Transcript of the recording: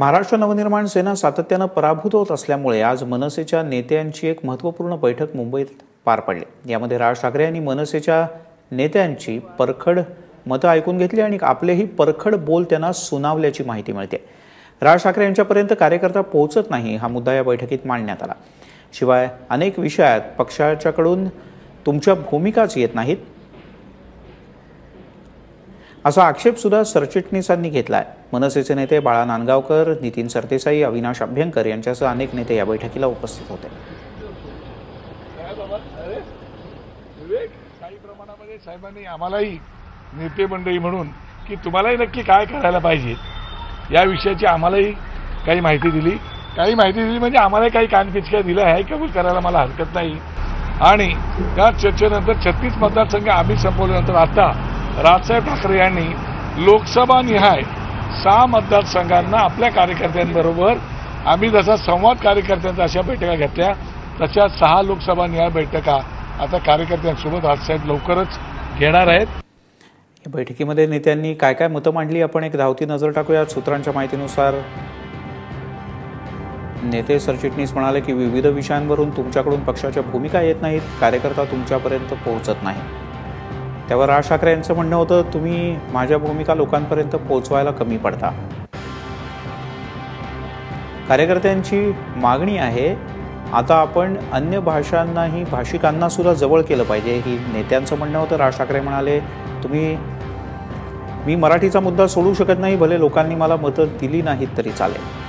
महाराष्ट्र नवनिर्माण सेना सातत्यानं पराभूत होत असल्यामुळे आज मनसेच्या नेत्यांची एक महत्त्वपूर्ण बैठक मुंबईत पार पडली. यामध्ये राज ठाकरे यांनी मनसेच्या नेत्यांची परखड मतं ऐकून घेतली आणि आपलेही परखड बोल त्यांना सुनावल्याची माहिती मिळते. राज ठाकरे यांच्यापर्यंत कार्यकर्ता पोहोचत नाही हा मुद्दा या बैठकीत मांडण्यात आला. शिवाय अनेक विषयात पक्षाच्याकडून तुमच्या भूमिकाच येत नाहीत. असा आक्षेप सुद्धा सरचिटणीसांनी आहे मनसेचे नेते बाळा नांदगावकर नितीन सरदेसाई अविनाश अभ्यंकर यांच्यासह अनेक नेते या बैठकीला उपस्थित होते. काही प्रमाणामध्ये साहेबांनी आम्हालाही नेते मंडळी म्हणून की तुम्हालाही नक्की काय करायला पाहिजे या विषयाची आम्हालाही काही माहिती दिली. काही माहिती दिली म्हणजे आम्हालाही काही कानपिचक्या दिल्या आहे कबूल करायला मला हरकत नाही. आणि त्या चर्चेनंतर छत्तीस मतदारसंघ आम्ही संपवल्यानंतर आता राजसाहेब ठाकरे यांनी लोकसभा निहाय सहा मतदारसंघांना आपल्या कार्यकर्त्यांबरोबर आम्ही जसा संवाद कार्यकर्त्यांचा अशा बैठका घेतल्या तशा सहा लोकसभा निहाय बैठका आता कार्यकर्त्यांसोबत राजसाहेब लवकरच घेणार आहेत. या बैठकीमध्ये नेत्यांनी काय काय मतं मांडली? आपण एक धावती नजर टाकूया सूत्रांच्या माहितीनुसार. नेते सरचिटणीस म्हणाले की विविध विषयांवरून तुमच्याकडून पक्षाच्या भूमिका येत नाहीत कार्यकर्ता तुमच्यापर्यंत पोहोचत नाही त्यावर राज ठाकरे यांचं म्हणणं होतं तुम्ही माझ्या भूमिका लोकांपर्यंत पोहोचवायला कमी पडता. कार्यकर्त्यांची मागणी आहे आता आपण अन्य भाषांनाही भाषिकांना सुद्धा जवळ केलं पाहिजे. ही नेत्यांचं म्हणणं होतं. राज ठाकरे म्हणाले तुम्ही मी मराठीचा मुद्दा सोडू शकत नाही भले लोकांनी मला मतं दिली नाहीत तरी चालेल.